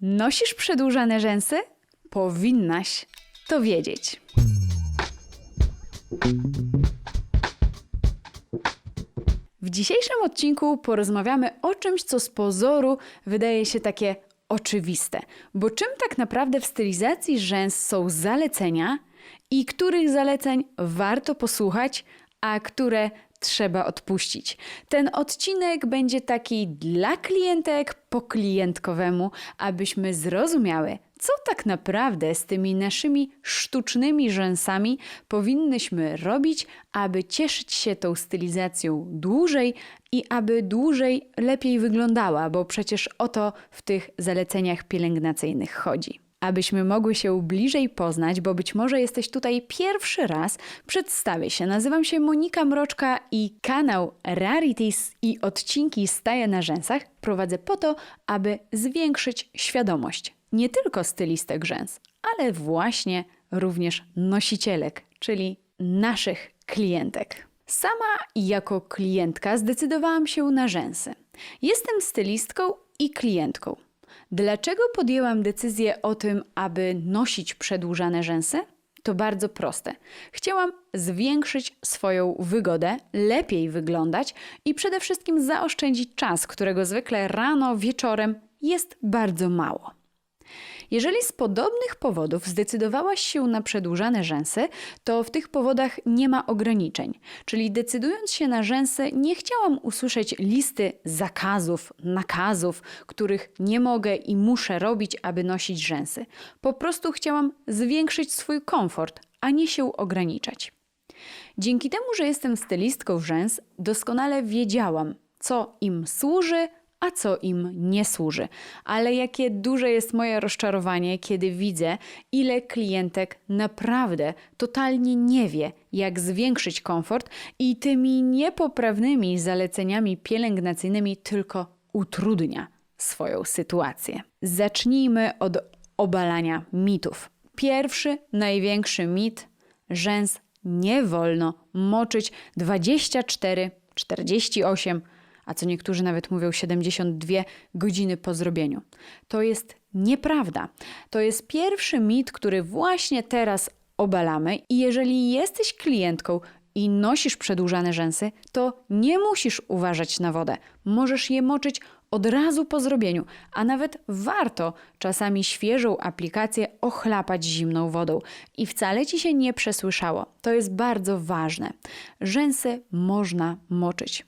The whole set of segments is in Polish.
Nosisz przedłużane rzęsy? Powinnaś to wiedzieć. W dzisiejszym odcinku porozmawiamy o czymś, co z pozoru wydaje się takie oczywiste. Bo czym tak naprawdę w stylizacji rzęs są zalecenia i których zaleceń warto posłuchać, a które trzeba odpuścić. Ten odcinek będzie taki dla klientek po klientkowemu, abyśmy zrozumiały, co tak naprawdę z tymi naszymi sztucznymi rzęsami powinnyśmy robić, aby cieszyć się tą stylizacją dłużej i aby dłużej lepiej wyglądała, bo przecież o to w tych zaleceniach pielęgnacyjnych chodzi. Abyśmy mogły się bliżej poznać, bo być może jesteś tutaj pierwszy raz, przedstawię się. Nazywam się Monika Mroczka i kanał Rarities i odcinki Staje na rzęsach prowadzę po to, aby zwiększyć świadomość nie tylko stylistek rzęs, ale właśnie również nosicielek, czyli naszych klientek. Sama jako klientka zdecydowałam się na rzęsy. Jestem stylistką i klientką. Dlaczego podjęłam decyzję o tym, aby nosić przedłużane rzęsy? To bardzo proste. Chciałam zwiększyć swoją wygodę, lepiej wyglądać i przede wszystkim zaoszczędzić czas, którego zwykle rano, wieczorem jest bardzo mało. Jeżeli z podobnych powodów zdecydowałaś się na przedłużane rzęsy, to w tych powodach nie ma ograniczeń. Czyli decydując się na rzęsy, nie chciałam usłyszeć listy zakazów, nakazów, których nie mogę i muszę robić, aby nosić rzęsy. Po prostu chciałam zwiększyć swój komfort, a nie się ograniczać. Dzięki temu, że jestem stylistką rzęs, doskonale wiedziałam, co im służy, a co im nie służy. Ale jakie duże jest moje rozczarowanie, kiedy widzę, ile klientek naprawdę totalnie nie wie, jak zwiększyć komfort i tymi niepoprawnymi zaleceniami pielęgnacyjnymi tylko utrudnia swoją sytuację. Zacznijmy od obalania mitów. Pierwszy, największy mit: rzęs nie wolno moczyć 24, 48 a co niektórzy nawet mówią 72 godziny po zrobieniu. To jest nieprawda. To jest pierwszy mit, który właśnie teraz obalamy i jeżeli jesteś klientką i nosisz przedłużane rzęsy, to nie musisz uważać na wodę. Możesz je moczyć od razu po zrobieniu, a nawet warto czasami świeżą aplikację ochlapać zimną wodą i wcale ci się nie przesłyszało. To jest bardzo ważne. Rzęsy można moczyć.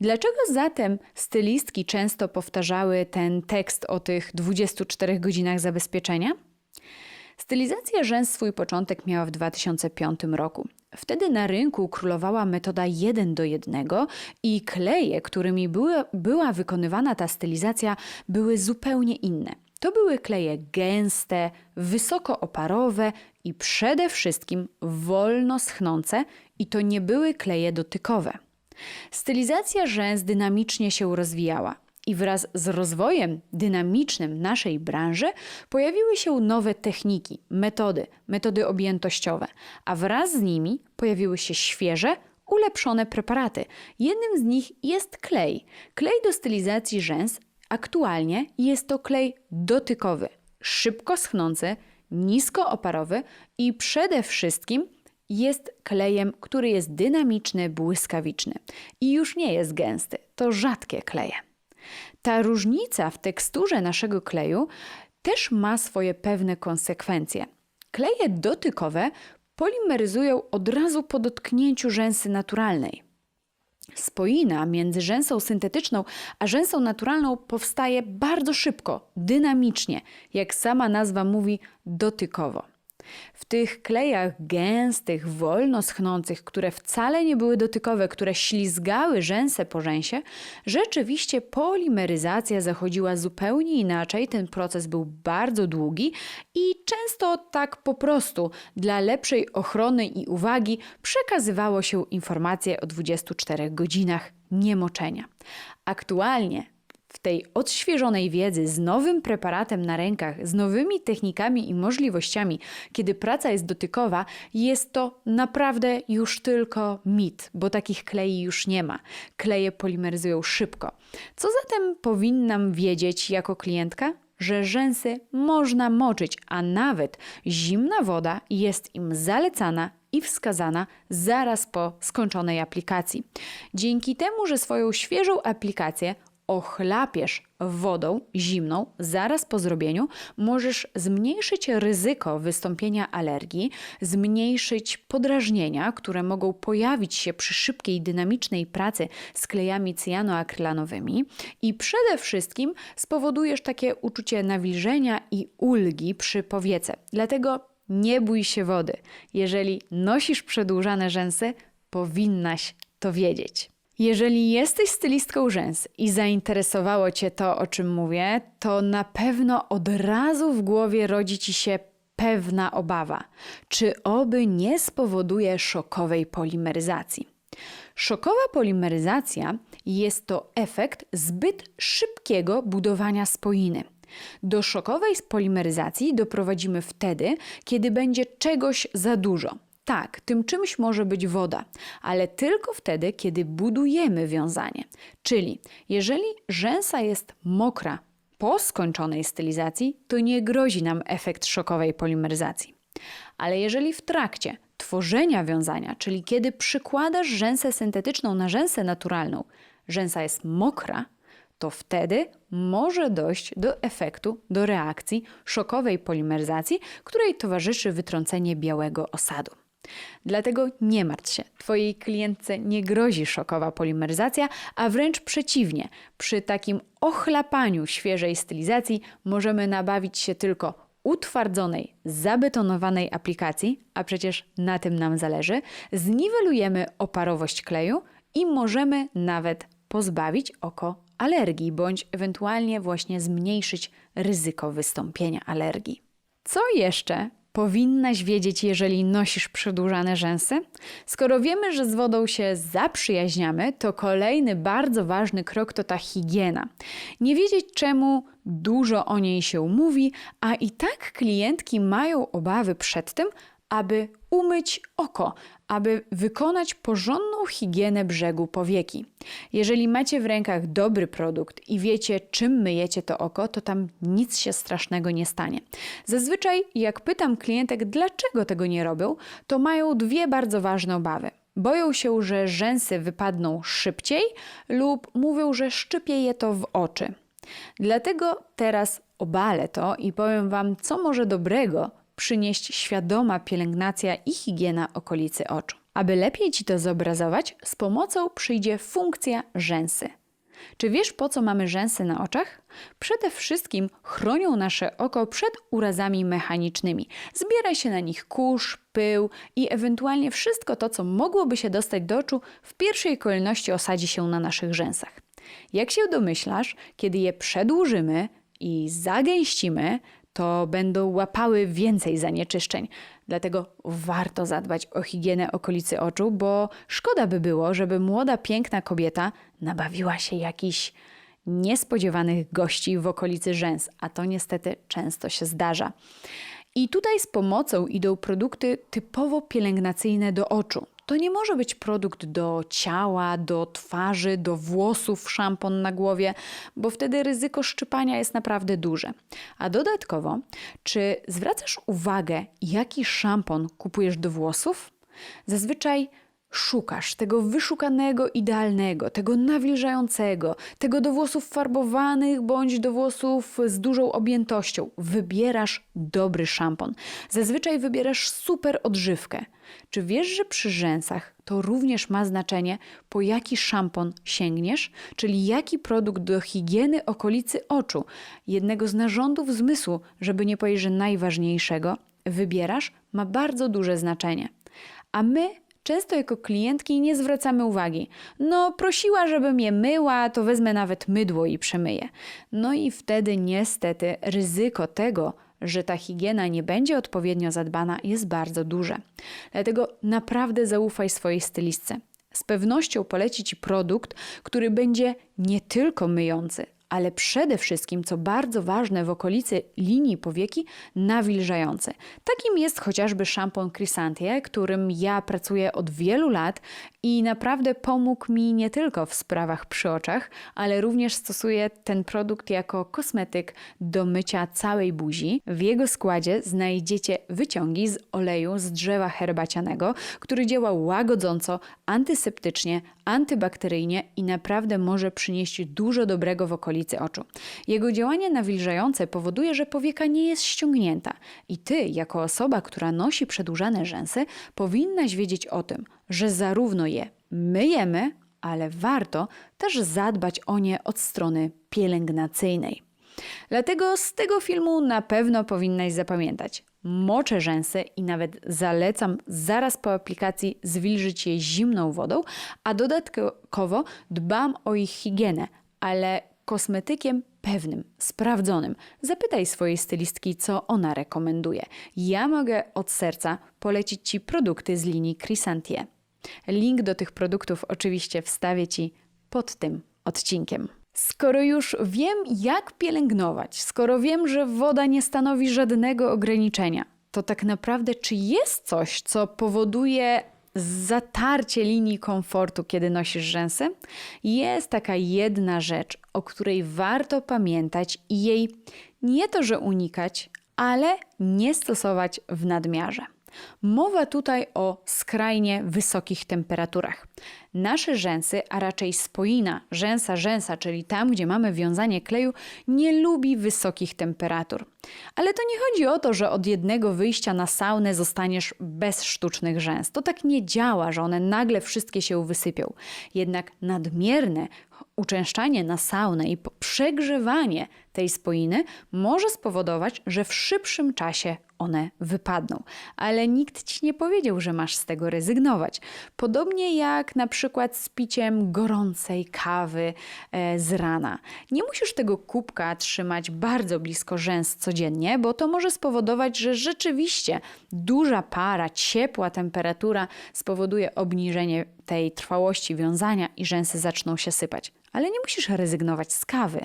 Dlaczego zatem stylistki często powtarzały ten tekst o tych 24 godzinach zabezpieczenia? Stylizacja rzęs swój początek miała w 2005 roku. Wtedy na rynku królowała metoda 1 do 1 i kleje, którymi były, była wykonywana ta stylizacja, były zupełnie inne. To były kleje gęste, wysoko oparowe i przede wszystkim wolno schnące, i to nie były kleje dotykowe. Stylizacja rzęs dynamicznie się rozwijała i wraz z rozwojem dynamicznym naszej branży pojawiły się nowe techniki, metody, metody objętościowe, a wraz z nimi pojawiły się świeże, ulepszone preparaty. Jednym z nich jest klej. Klej do stylizacji rzęs aktualnie jest to klej dotykowy, szybko schnący, niskooparowy i przede wszystkim jest klejem, który jest dynamiczny, błyskawiczny i już nie jest gęsty. To rzadkie kleje. Ta różnica w teksturze naszego kleju też ma swoje pewne konsekwencje. Kleje dotykowe polimeryzują od razu po dotknięciu rzęsy naturalnej. Spoina między rzęsą syntetyczną a rzęsą naturalną powstaje bardzo szybko, dynamicznie, jak sama nazwa mówi, dotykowo. W tych klejach gęstych, wolno schnących, które wcale nie były dotykowe, które ślizgały rzęsę po rzęsie, rzeczywiście polimeryzacja zachodziła zupełnie inaczej. Ten proces był bardzo długi i często tak po prostu dla lepszej ochrony i uwagi przekazywało się informacje o 24 godzinach niemoczenia. Aktualnie w tej odświeżonej wiedzy, z nowym preparatem na rękach, z nowymi technikami i możliwościami, kiedy praca jest dotykowa, jest to naprawdę już tylko mit, bo takich klei już nie ma. Kleje polimeryzują szybko. Co zatem powinnam wiedzieć jako klientka? że rzęsy można moczyć, a nawet zimna woda jest im zalecana i wskazana zaraz po skończonej aplikacji. Dzięki temu, że swoją świeżą aplikację ochlapiesz wodą zimną zaraz po zrobieniu, możesz zmniejszyć ryzyko wystąpienia alergii, zmniejszyć podrażnienia, które mogą pojawić się przy szybkiej, dynamicznej pracy z klejami cyjanoakrylanowymi i przede wszystkim spowodujesz takie uczucie nawilżenia i ulgi przy powiece. Dlatego nie bój się wody. Jeżeli nosisz przedłużane rzęsy, powinnaś to wiedzieć. Jeżeli jesteś stylistką rzęs i zainteresowało Cię to, o czym mówię, to na pewno od razu w głowie rodzi Ci się pewna obawa, czy oby nie spowoduje szokowej polimeryzacji. Szokowa polimeryzacja jest to efekt zbyt szybkiego budowania spoiny. Do szokowej polimeryzacji doprowadzimy wtedy, kiedy będzie czegoś za dużo. Tak, tym czymś może być woda, ale tylko wtedy, kiedy budujemy wiązanie. Czyli jeżeli rzęsa jest mokra po skończonej stylizacji, to nie grozi nam efekt szokowej polimeryzacji. Ale jeżeli w trakcie tworzenia wiązania, czyli kiedy przykładasz rzęsę syntetyczną na rzęsę naturalną, rzęsa jest mokra, to wtedy może dojść do efektu, do reakcji szokowej polimeryzacji, której towarzyszy wytrącenie białego osadu. Dlatego nie martw się, Twojej klientce nie grozi szokowa polimeryzacja, a wręcz przeciwnie, przy takim ochlapaniu świeżej stylizacji możemy nabawić się tylko utwardzonej, zabetonowanej aplikacji, a przecież na tym nam zależy, zniwelujemy oparowość kleju i możemy nawet pozbawić oko alergii, bądź ewentualnie właśnie zmniejszyć ryzyko wystąpienia alergii. Co jeszcze powinnaś wiedzieć, jeżeli nosisz przedłużane rzęsy? Skoro wiemy, że z wodą się zaprzyjaźniamy, to kolejny bardzo ważny krok to ta higiena. Nie wiedzieć czemu dużo o niej się mówi, a i tak klientki mają obawy przed tym, aby umyć oko, aby wykonać porządną higienę brzegu powieki. Jeżeli macie w rękach dobry produkt i wiecie, czym myjecie to oko, to tam nic się strasznego nie stanie. Zazwyczaj, jak pytam klientek, dlaczego tego nie robią, to mają dwie bardzo ważne obawy. Boją się, że rzęsy wypadną szybciej, lub mówią, że szczypie je to w oczy. Dlatego teraz obalę to i powiem Wam, co może dobrego przynieść świadoma pielęgnacja i higiena okolicy oczu. Aby lepiej Ci to zobrazować, z pomocą przyjdzie funkcja rzęsy. Czy wiesz, po co mamy rzęsy na oczach? Przede wszystkim chronią nasze oko przed urazami mechanicznymi. Zbiera się na nich kurz, pył i ewentualnie wszystko to, co mogłoby się dostać do oczu, w pierwszej kolejności osadzi się na naszych rzęsach. Jak się domyślasz, kiedy je przedłużymy i zagęścimy, to będą łapały więcej zanieczyszczeń. Dlatego warto zadbać o higienę okolicy oczu, bo szkoda by było, żeby młoda, piękna kobieta nabawiła się jakichś niespodziewanych gości w okolicy rzęs, a to niestety często się zdarza. I tutaj z pomocą idą produkty typowo pielęgnacyjne do oczu. To nie może być produkt do ciała, do twarzy, do włosów, szampon na głowie, bo wtedy ryzyko szczypania jest naprawdę duże. A dodatkowo, czy zwracasz uwagę, jaki szampon kupujesz do włosów? Zazwyczaj szukasz tego wyszukanego, idealnego, tego nawilżającego, tego do włosów farbowanych bądź do włosów z dużą objętością. Wybierasz dobry szampon. Zazwyczaj wybierasz super odżywkę. Czy wiesz, że przy rzęsach to również ma znaczenie, po jaki szampon sięgniesz, czyli jaki produkt do higieny okolicy oczu, jednego z narządów zmysłu, żeby nie powiedzieć, najważniejszego, wybierasz, ma bardzo duże znaczenie. A my Często jako klientki nie zwracamy uwagi. No, prosiła, żebym je myła, to wezmę nawet mydło i przemyję. No i wtedy niestety ryzyko tego, że ta higiena nie będzie odpowiednio zadbana, jest bardzo duże. Dlatego naprawdę zaufaj swojej stylistce. Z pewnością poleci Ci produkt, który będzie nie tylko myjący, ale przede wszystkim, co bardzo ważne, w okolicy linii powieki nawilżające. Takim jest chociażby szampon Crisantie, którym ja pracuję od wielu lat i naprawdę pomógł mi nie tylko w sprawach przy oczach, ale również stosuję ten produkt jako kosmetyk do mycia całej buzi. W jego składzie znajdziecie wyciągi z oleju z drzewa herbacianego, który działa łagodząco, antyseptycznie, antybakteryjnie i naprawdę może przynieść dużo dobrego w okolicy oczu. Jego działanie nawilżające powoduje, że powieka nie jest ściągnięta i ty, jako osoba, która nosi przedłużane rzęsy, powinnaś wiedzieć o tym, że zarówno je myjemy, ale warto też zadbać o nie od strony pielęgnacyjnej. Dlatego z tego filmu na pewno powinnaś zapamiętać. Moczę rzęsy i nawet zalecam zaraz po aplikacji zwilżyć je zimną wodą, a dodatkowo dbam o ich higienę, ale kosmetykiem pewnym, sprawdzonym. Zapytaj swojej stylistki, co ona rekomenduje. Ja mogę od serca polecić Ci produkty z linii Crisantie. Link do tych produktów oczywiście wstawię Ci pod tym odcinkiem. Skoro już wiem, jak pielęgnować, skoro wiem, że woda nie stanowi żadnego ograniczenia, to tak naprawdę, czy jest coś, co powoduje zatarcie linii komfortu, kiedy nosisz rzęsy? Jest taka jedna rzecz, o której warto pamiętać i jej nie to, że unikać, ale nie stosować w nadmiarze. Mowa tutaj o skrajnie wysokich temperaturach. Nasze rzęsy, a raczej spoina rzęsa rzęsa, czyli tam, gdzie mamy wiązanie kleju, nie lubi wysokich temperatur. Ale to nie chodzi o to, że od jednego wyjścia na saunę zostaniesz bez sztucznych rzęs. To tak nie działa, że one nagle wszystkie się wysypią. Jednak nadmierne uczęszczanie na saunę i przegrzewanie tej spoiny może spowodować, że w szybszym czasie one wypadną. Ale nikt ci nie powiedział, że masz z tego rezygnować. Podobnie jak na przykład z piciem gorącej kawy e, z rana. Nie musisz tego kubka trzymać bardzo blisko rzęs codziennie, bo to może spowodować, że rzeczywiście duża para, ciepła temperatura spowoduje obniżenie tej trwałości wiązania i rzęsy zaczną się sypać ale nie musisz rezygnować z kawy.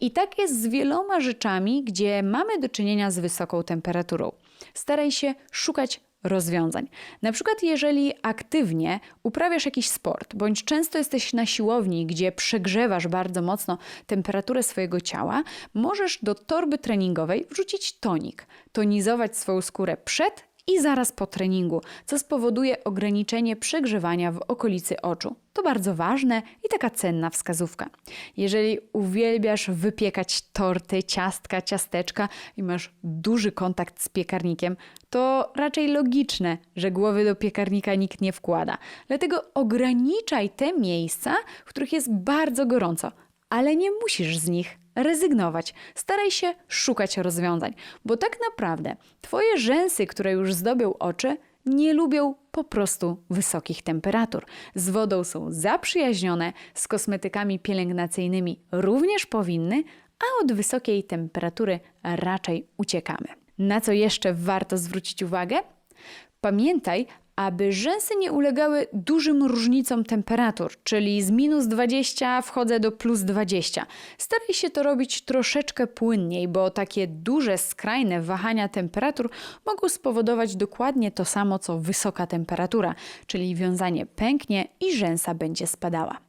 I tak jest z wieloma rzeczami, gdzie mamy do czynienia z wysoką temperaturą. Staraj się szukać rozwiązań. Na przykład, jeżeli aktywnie uprawiasz jakiś sport, bądź często jesteś na siłowni, gdzie przegrzewasz bardzo mocno temperaturę swojego ciała, możesz do torby treningowej wrzucić tonik, tonizować swoją skórę przed i zaraz po treningu, co spowoduje ograniczenie przegrzewania w okolicy oczu. To bardzo ważne i taka cenna wskazówka. Jeżeli uwielbiasz wypiekać torty, ciastka, ciasteczka i masz duży kontakt z piekarnikiem, to raczej logiczne, że głowy do piekarnika nikt nie wkłada. Dlatego ograniczaj te miejsca, w których jest bardzo gorąco, ale nie musisz z nich rezygnować. Staraj się szukać rozwiązań, bo tak naprawdę Twoje rzęsy, które już zdobią oczy, nie lubią po prostu wysokich temperatur. Z wodą są zaprzyjaźnione, z kosmetykami pielęgnacyjnymi również powinny, a od wysokiej temperatury raczej uciekamy. Na co jeszcze warto zwrócić uwagę? Pamiętaj, aby rzęsy nie ulegały dużym różnicom temperatur, czyli z minus 20 wchodzę do plus 20. Staraj się to robić troszeczkę płynniej, bo takie duże, skrajne wahania temperatur mogą spowodować dokładnie to samo co wysoka temperatura, czyli wiązanie pęknie i rzęsa będzie spadała.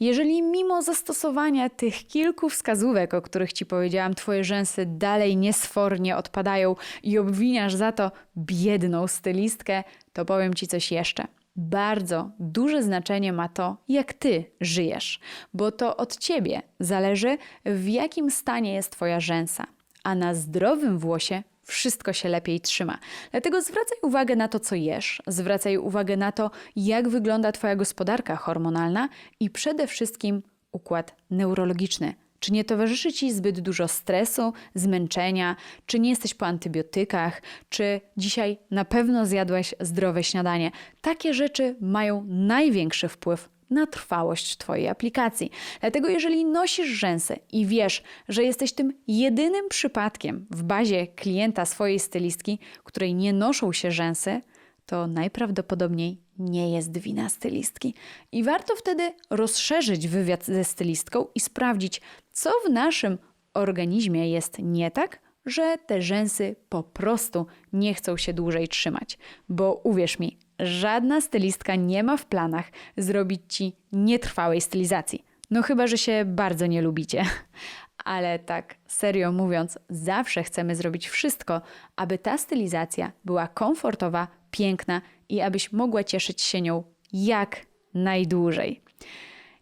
Jeżeli mimo zastosowania tych kilku wskazówek, o których Ci powiedziałam, Twoje rzęsy dalej niesfornie odpadają i obwiniasz za to biedną stylistkę, to powiem Ci coś jeszcze. Bardzo duże znaczenie ma to, jak Ty żyjesz, bo to od Ciebie zależy, w jakim stanie jest Twoja rzęsa. A na zdrowym włosie wszystko się lepiej trzyma. Dlatego zwracaj uwagę na to, co jesz, zwracaj uwagę na to, jak wygląda Twoja gospodarka hormonalna i przede wszystkim układ neurologiczny. Czy nie towarzyszy Ci zbyt dużo stresu, zmęczenia, czy nie jesteś po antybiotykach, czy dzisiaj na pewno zjadłeś zdrowe śniadanie? Takie rzeczy mają największy wpływ na trwałość Twojej aplikacji. Dlatego, jeżeli nosisz rzęsy i wiesz, że jesteś tym jedynym przypadkiem w bazie klienta swojej stylistki, której nie noszą się rzęsy, to najprawdopodobniej nie jest wina stylistki. I warto wtedy rozszerzyć wywiad ze stylistką i sprawdzić, co w naszym organizmie jest nie tak, że te rzęsy po prostu nie chcą się dłużej trzymać. Bo uwierz mi, żadna stylistka nie ma w planach zrobić ci nietrwałej stylizacji. No chyba, że się bardzo nie lubicie. Ale tak serio mówiąc, zawsze chcemy zrobić wszystko, aby ta stylizacja była komfortowa, piękna i abyś mogła cieszyć się nią jak najdłużej.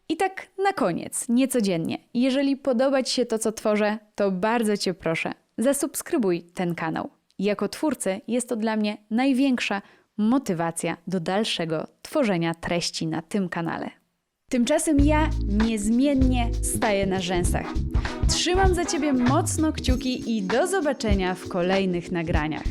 I tak na koniec, niecodziennie, jeżeli podoba Ci się to, co tworzę, to bardzo Cię proszę, zasubskrybuj ten kanał. Jako twórcy jest to dla mnie największa motywacja do dalszego tworzenia treści na tym kanale. Tymczasem ja niezmiennie staję na rzęsach. Trzymam za Ciebie mocno kciuki i do zobaczenia w kolejnych nagraniach.